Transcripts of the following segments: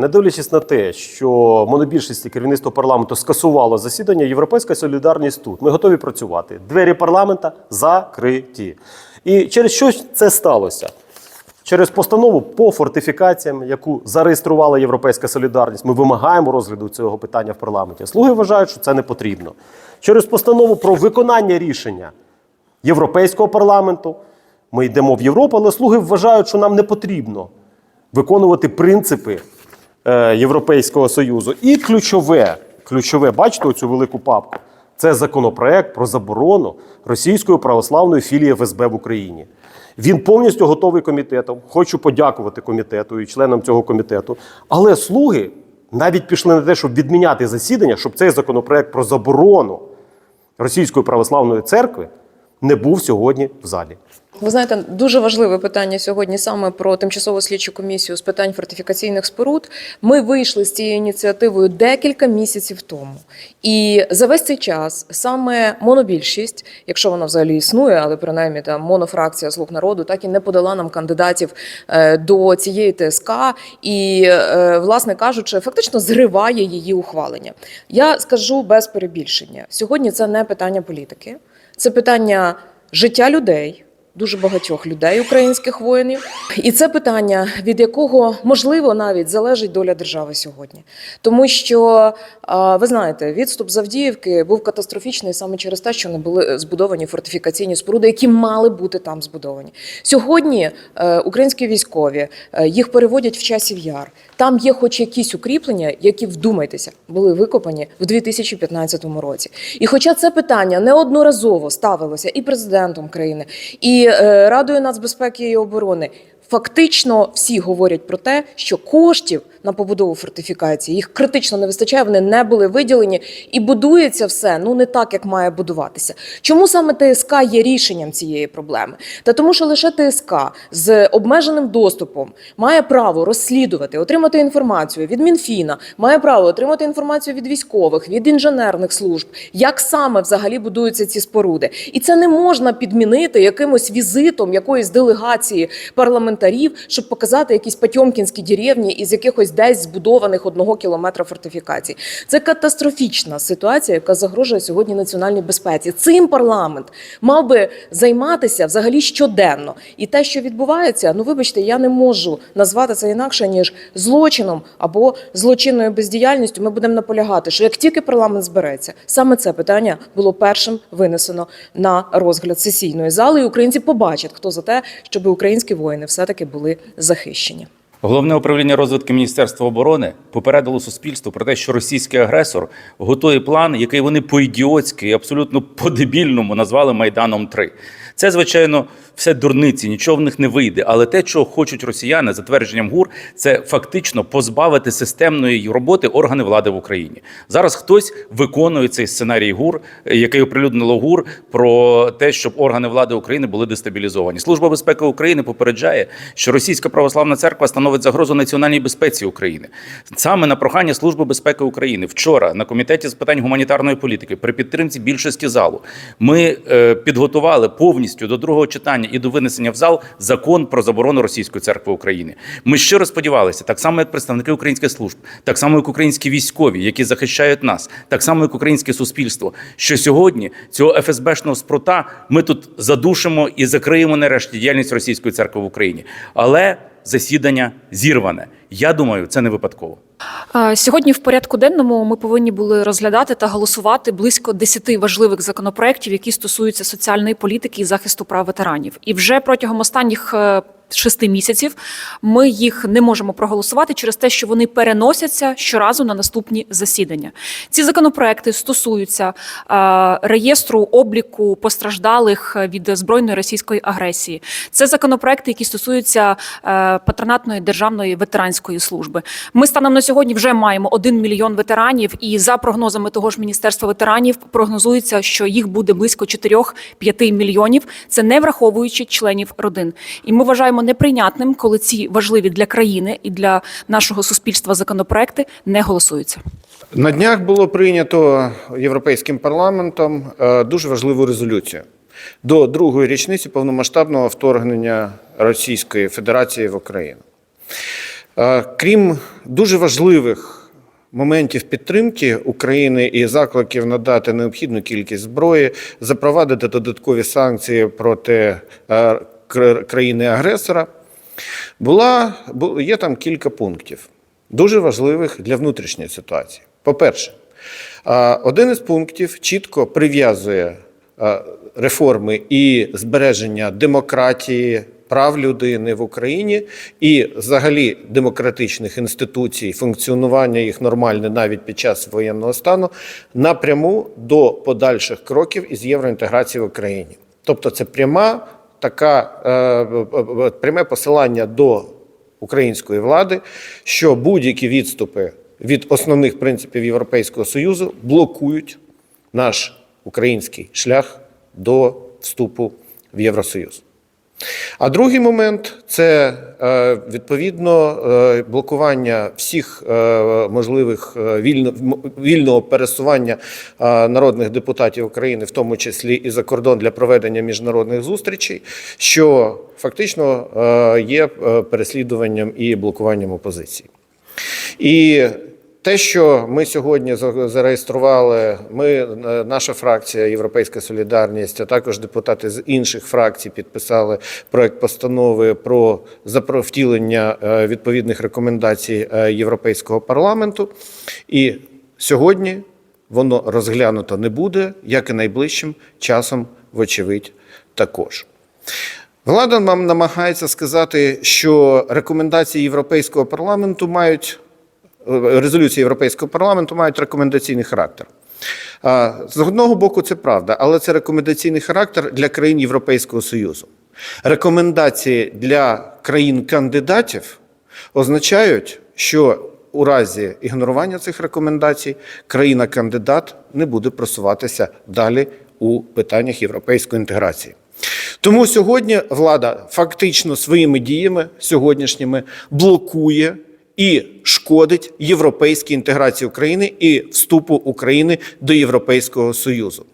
Не дивлячись на те, що монобільшість і керівництво парламенту скасувало засідання, Європейська солідарність тут. Ми готові працювати. Двері парламента закриті. І через що це сталося? Через постанову по фортифікаціям, яку зареєструвала Європейська солідарність, ми вимагаємо розгляду цього питання в парламенті. Слуги вважають, що це не потрібно. Через постанову про виконання рішення Європейського парламенту ми йдемо в Європу, але слуги вважають, що нам не потрібно виконувати принципи Європейського Союзу. І ключове, ключове, бачите оцю велику папку? Це законопроект про заборону російської православної філії ФСБ в Україні. Він повністю готовий комітетом. Хочу подякувати комітету і членам цього комітету. Але слуги навіть пішли на те, щоб відміняти засідання, щоб цей законопроект про заборону Російської православної церкви не був сьогодні в залі. Ви знаєте, дуже важливе питання сьогодні саме про тимчасову слідчу комісію з питань фортифікаційних споруд. Ми вийшли з цією ініціативою декілька місяців тому. І за весь цей час саме монобільшість, якщо вона взагалі існує, але принаймні там монофракція слуг народу, так і не подала нам кандидатів е, до цієї ТСК і, е, власне кажучи, фактично зриває її ухвалення. Я скажу без перебільшення: сьогодні це не питання політики, це питання життя людей дуже багатьох людей, українських воїнів, і це питання, від якого можливо навіть залежить доля держави сьогодні, тому що ви знаєте, відступ з Авдіївки був катастрофічний саме через те, що не були збудовані фортифікаційні споруди, які мали бути там збудовані. Сьогодні е, українські військові е, їх переводять в часів яр. Там є, хоч якісь укріплення, які вдумайтеся, були викопані в 2015 році. І хоча це питання неодноразово ставилося і президентом країни, і е, Радою нацбезпеки і оборони. Фактично всі говорять про те, що коштів на побудову фортифікації їх критично не вистачає, вони не були виділені, і будується все ну не так, як має будуватися. Чому саме ТСК є рішенням цієї проблеми? Та тому, що лише ТСК з обмеженим доступом має право розслідувати, отримати інформацію від Мінфіна, має право отримати інформацію від військових, від інженерних служб, як саме взагалі будуються ці споруди, і це не можна підмінити якимось візитом якоїсь делегації парламентарів, щоб показати якісь потьомкінські деревні із якихось десь збудованих одного кілометра фортифікацій. Це катастрофічна ситуація, яка загрожує сьогодні національній безпеці. Цим парламент мав би займатися взагалі щоденно. І те, що відбувається, ну вибачте, я не можу назвати це інакше ніж злочином або злочинною бездіяльністю. Ми будемо наполягати, що як тільки парламент збереться, саме це питання було першим винесено на розгляд сесійної зали, і українці побачать, хто за те, щоб українські воїни все таки були захищені. Головне управління розвитку Міністерства оборони попередило суспільство про те, що російський агресор готує план, який вони по-ідіотськи і абсолютно по-дебільному назвали Майданом 3 Це, звичайно, все дурниці, нічого в них не вийде. Але те, чого хочуть росіяни, за твердженням ГУР, це фактично позбавити системної роботи органи влади в Україні. Зараз хтось виконує цей сценарій ГУР, який оприлюднило ГУР про те, щоб органи влади України були дестабілізовані. Служба безпеки України попереджає, що Російська православна церква становить загрозу національній безпеці України. Саме на прохання Служби безпеки України вчора на комітеті з питань гуманітарної політики при підтримці більшості залу ми е, підготували повністю до другого читання і до винесення в зал закон про заборону російської церкви України. Ми щиро сподівалися, так само як представники українських служб, так само як українські військові, які захищають нас, так само як українське суспільство, що сьогодні цього ФСБшного спрута ми тут задушимо і закриємо нарешті діяльність російської церкви в Україні. Але засідання зірване. Я думаю, це не випадково. Е, Сьогодні в порядку денному ми повинні були розглядати та голосувати близько 10 важливих законопроєктів, які стосуються соціальної політики і захисту прав ветеранів. І вже протягом останніх е, шести місяців ми їх не можемо проголосувати через те, що вони переносяться щоразу на наступні засідання. Ці законопроекти стосуються е, реєстру обліку постраждалих від збройної російської агресії. Це законопроекти, які стосуються е, патронатної державної ветеранської служби. Ми станом на сьогодні вже маємо 1 мільйон ветеранів, і за прогнозами того ж міністерства ветеранів прогнозується, що їх буде близько 4-5 мільйонів. Це не враховуючи членів родин. І ми вважаємо неприйнятним, коли ці важливі для країни і для нашого суспільства законопроекти не голосуються. На днях було прийнято Європейським парламентом е, дуже важливу резолюцію до другої річниці повномасштабного вторгнення Російської Федерації в Україну. Е, Крім дуже важливих моментів підтримки України і закликів надати необхідну кількість зброї, запровадити додаткові санкції проти е, країни-агресора, була, є там кілька пунктів, дуже важливих для внутрішньої ситуації. По-перше, один із пунктів чітко прив'язує реформи і збереження демократії, прав людини в Україні і взагалі демократичних інституцій, функціонування їх нормальне навіть під час воєнного стану напряму до подальших кроків із євроінтеграції в Україні. Тобто, це пряма така е, е, пряме посилання до української влади, що будь-які відступи від основних принципів Європейського Союзу блокують наш український шлях до вступу в Євросоюз. А другий момент це е, відповідно е, блокування всіх е, можливих вільного пересування народних депутатів України, в тому числі і за кордон для проведення міжнародних зустрічей, що фактично є переслідуванням і блокуванням опозиції. І те, що ми сьогодні зареєстрували, ми, е, наша фракція Європейська Солідарність, а також депутати з інших фракцій підписали проект постанови про запро- втілення е, відповідних рекомендацій е, Європейського парламенту. І сьогодні воно розглянуто не буде, як і найближчим часом, вочевидь, також. Влада нам намагається сказати, що рекомендації Європейського парламенту мають резолюції Європейського парламенту мають рекомендаційний характер. З одного боку, це правда, але це рекомендаційний характер для країн Європейського Союзу. Рекомендації для країн-кандидатів означають, що у разі ігнорування цих рекомендацій країна-кандидат не буде просуватися далі у питаннях європейської інтеграції. Тому сьогодні влада фактично своїми діями сьогоднішніми блокує і шкодить європейській інтеграції України і вступу України до Європейського Союзу.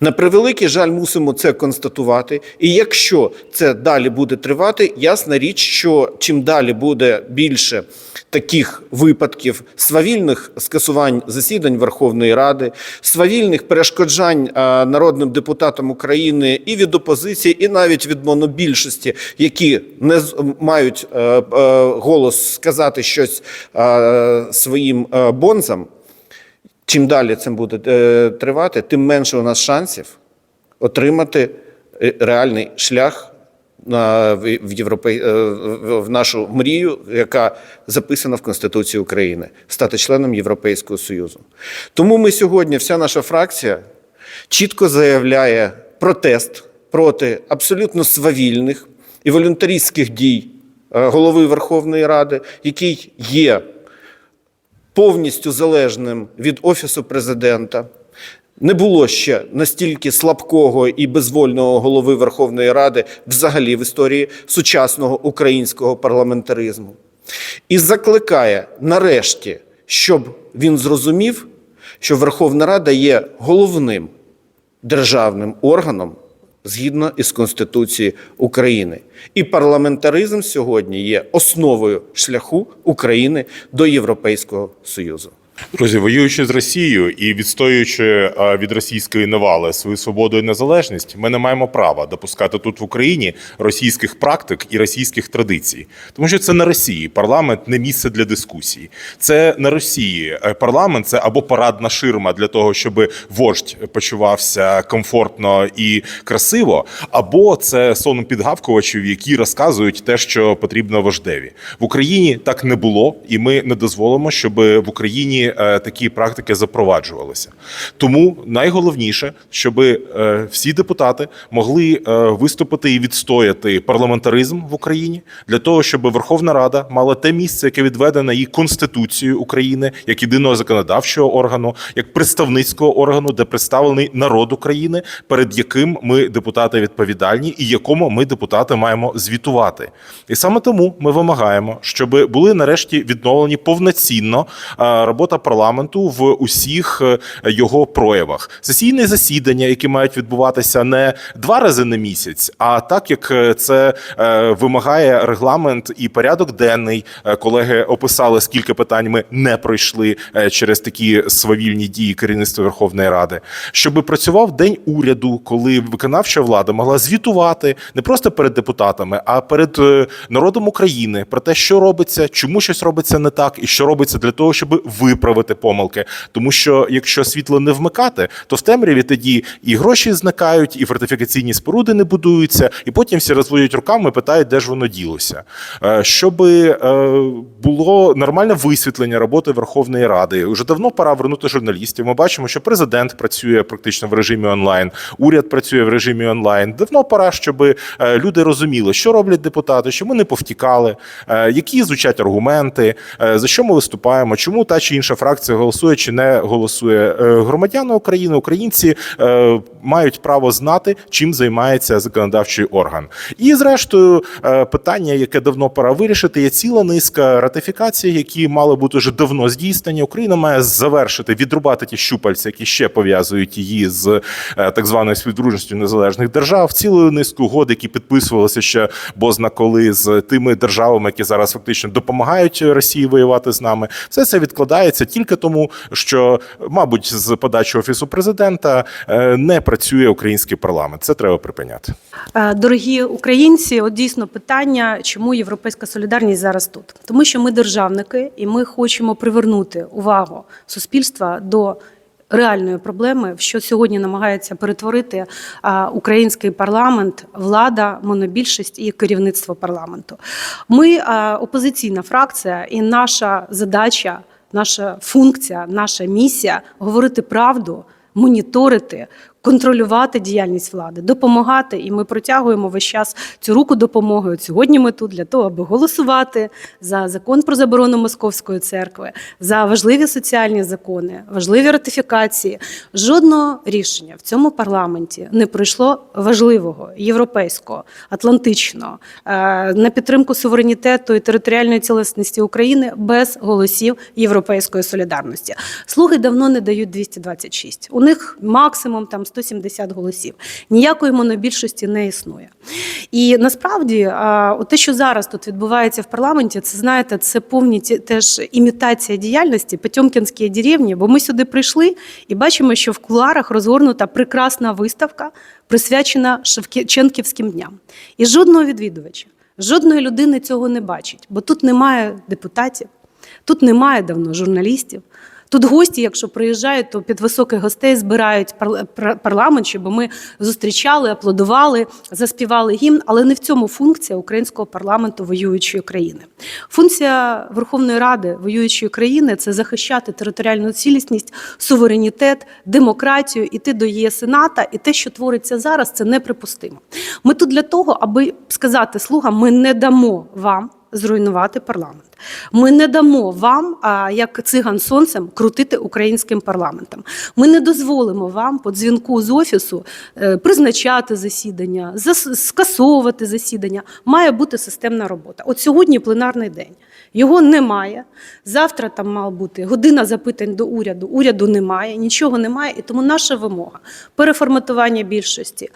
На превеликий жаль, мусимо це констатувати. І якщо це далі буде тривати, ясна річ, що чим далі буде більше таких випадків свавільних скасувань засідань Верховної Ради, свавільних перешкоджань а, народним депутатам України і від опозиції, і навіть від монобільшості, які не з- мають е, е, голос сказати щось е, своїм е, бонзам. Чим далі це буде е, тривати, тим менше у нас шансів отримати е, реальний шлях в, Європей, е, в нашу мрію, яка записана в Конституції України, стати членом Європейського Союзу. Тому ми сьогодні, вся наша фракція, чітко заявляє протест проти абсолютно свавільних і волюнтаристських дій голови Верховної Ради, який є повністю залежним від офісу президента. Не було ще настільки слабкого і безвольного голови Верховної Ради взагалі в історії сучасного українського парламентаризму. І закликає нарешті, щоб він зрозумів, що Верховна Рада є головним державним органом згідно із Конституцією України. І парламентаризм сьогодні є основою шляху України до Європейського Союзу. Друзі, воюючи з Росією і відстоюючи від російської навали свою свободу і незалежність, ми не маємо права допускати тут в Україні російських практик і російських традицій, тому що це не Росії. Парламент не місце для дискусії. Це не Росії. Е, Парламент це або парадна ширма для того, щоб вождь почувався комфортно і красиво, або це сон підгавкувачів, які розказують те, що потрібно вождеві в Україні. Так не було, і ми не дозволимо, щоб в Україні е, такі практики запроваджувалися. Тому найголовніше, щоб е, всі депутати могли е, виступити і відстояти парламентаризм в Україні для того, щоб Верховна Рада мала те місце, яке відведене її Конституцією України як єдиного законодавчого органу, як представницького органу, де представлений народ України, перед яким ми депутати відповідальні, і якому ми депутати маємо звітувати. І саме тому ми вимагаємо, щоб були нарешті відновлені повноцінно робота парламенту в усіх е, його проявах. Сесійне засідання, які мають відбуватися не два рази на місяць, а так як е, це е, вимагає регламент і порядок денний. Колеги описали, скільки питань ми не пройшли через такі свавільні дії керівництва Верховної Ради, щоб працював день уряду, коли виконавча влада могла звітувати не просто перед депутатами, а перед народом України про те, що робиться, чому щось робиться не так, і що робиться для того, щоб виправити помилки. Тому що якщо світло не вмикати, то в темряві тоді і гроші зникають, і фортифікаційні споруди не будуються, і потім всі розводять руками, питають, де ж воно ділося. Е, Щоб було нормальне висвітлення роботи Верховної Ради. Уже давно пора вернути журналістів. Ми бачимо, що президент працює практично в режимі онлайн, уряд працює в режимі онлайн. Давно пора, щоб е, люди розуміли, що роблять депутати, щоб ми не повтікали, е, які звучать аргументи, е, за що ми виступаємо, чому та чи інша фракція голосує чи не голосує. Е, Громадяни України, українці е, мають право знати, чим займається законодавчий орган. І зрештою, е, питання, яке давно пора вирішити, є ціла низка ратифікацій, які мали бути вже давно здійснені. Україна має завершити, відрубати ті щупальці, які ще пов'язують її з так званою співдружністю незалежних держав, цілою низку угод, які підписувалися ще бозна коли з тими державами, які зараз фактично допомагають Росії воювати з нами. Все це відкладається тільки тому, що, мабуть, з подачі офісу президента е, не працює український парламент. Це треба припиняти. Е, Дорогі українці, от дійсно питання, чому європейська солідарність зараз тут? Тому що ми державники, і ми хочемо привернути увагу суспільства до реальної проблеми, в що сьогодні намагається перетворити а, український парламент, влада, монобільшість і керівництво парламенту. Ми опозиційна фракція, і наша задача, наша функція, наша місія говорити правду, моніторити, контролювати діяльність влади, допомагати. І ми протягуємо весь час цю руку допомоги. От сьогодні ми тут для того, аби голосувати за закон про заборону московської церкви, за важливі соціальні закони, важливі ратифікації. Жодного рішення в цьому парламенті не пройшло важливого європейського, атлантичного е, на підтримку суверенітету і територіальної цілісності України без голосів європейської солідарності. Слуги давно не дають 226. У них максимум там 170 голосів. Ніякої монобільшості не існує. І насправді, от те, що зараз тут відбувається в парламенті, це знаєте, це повні теж імітація діяльності Потьомкінські деревні, бо ми сюди прийшли і бачимо, що в кулуарах розгорнута прекрасна виставка, присвячена Шевченківським дням. І жодного відвідувача, жодної людини цього не бачить, бо тут немає депутатів, тут немає давно журналістів. Тут гості, якщо приїжджають, то під високих гостей збирають парла- пар- парламент, щоб ми зустрічали, аплодували, заспівали гімн, але не в цьому функція українського парламенту воюючої країни. Функція Верховної Ради воюючої країни це захищати територіальну цілісність, суверенітет, демократію, іти до ЄС Сената, і те, що твориться зараз, це неприпустимо. Ми тут для того, аби сказати слугам, ми не дамо вам зруйнувати парламент. Ми не дамо вам, як циган сонцем, крутити українським парламентом. Ми не дозволимо вам по дзвінку з офісу е, призначати засідання, скасовувати засідання. Має бути системна робота. От сьогодні пленарний день. Його немає. Завтра там мала бути година запитань до уряду. Уряду немає, нічого немає. І тому наша вимога переформатування більшості,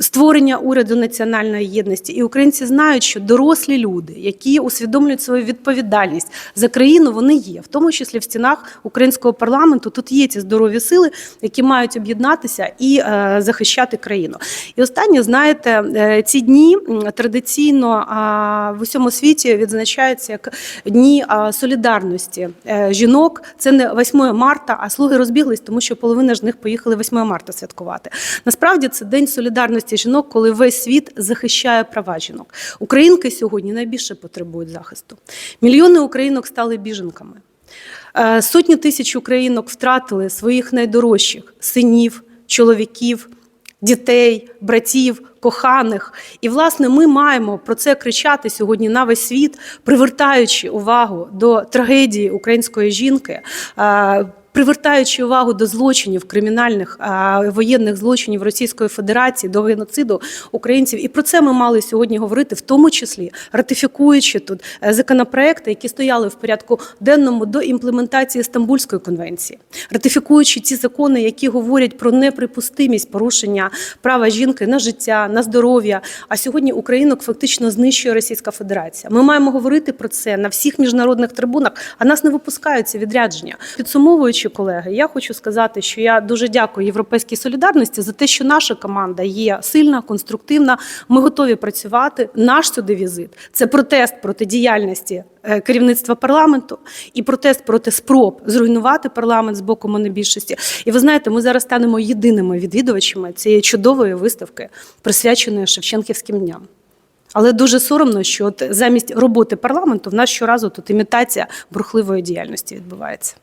створення уряду національної єдності. І українці знають, що дорослі люди, які усвідомлюють свою відповідальність за країну, вони є, в тому числі в стінах українського парламенту. Тут є ці здорові сили, які мають об'єднатися і е, захищати країну. І останнє, знаєте, е, ці дні традиційно а, в усьому світі відзначаються як дні а, солідарності е, жінок. Це не 8 марта, а слуги розбіглись, тому що половина з них поїхали 8 марта святкувати. Насправді це день солідарності жінок, коли весь світ захищає права жінок. Українки сьогодні найбільше потребують захисту. Мільйони українок стали біженками. Е, Сотні тисяч українок втратили своїх найдорожчих синів, чоловіків, дітей, братів, коханих. І, власне, ми маємо про це кричати сьогодні на весь світ, привертаючи увагу до трагедії української жінки. Привертаючи увагу до злочинів кримінальних воєнних злочинів Російської Федерації, до геноциду українців. І про це ми мали сьогодні говорити, в тому числі ратифікуючи тут е, законопроекти, які стояли в порядку денному до імплементації Стамбульської конвенції, ратифікуючи ті закони, які говорять про неприпустимість порушення права жінки на життя, на здоров'я. А сьогодні Українок фактично знищує Російська Федерація. Ми маємо говорити про це на всіх міжнародних трибунах, а нас не випускають ці відрядження. Підсумовуючи, колеги, я хочу сказати, що я дуже дякую Європейській солідарності за те, що наша команда є сильна, конструктивна. Ми готові працювати. Наш сюди візит це протест проти діяльності е, керівництва парламенту і протест проти спроб зруйнувати парламент з боку монобільшості. І ви знаєте, ми зараз станемо єдиними відвідувачами цієї чудової виставки, присвяченої Шевченківським дням. Але дуже соромно, що от замість роботи парламенту в нас щоразу тут імітація бурхливої діяльності відбувається.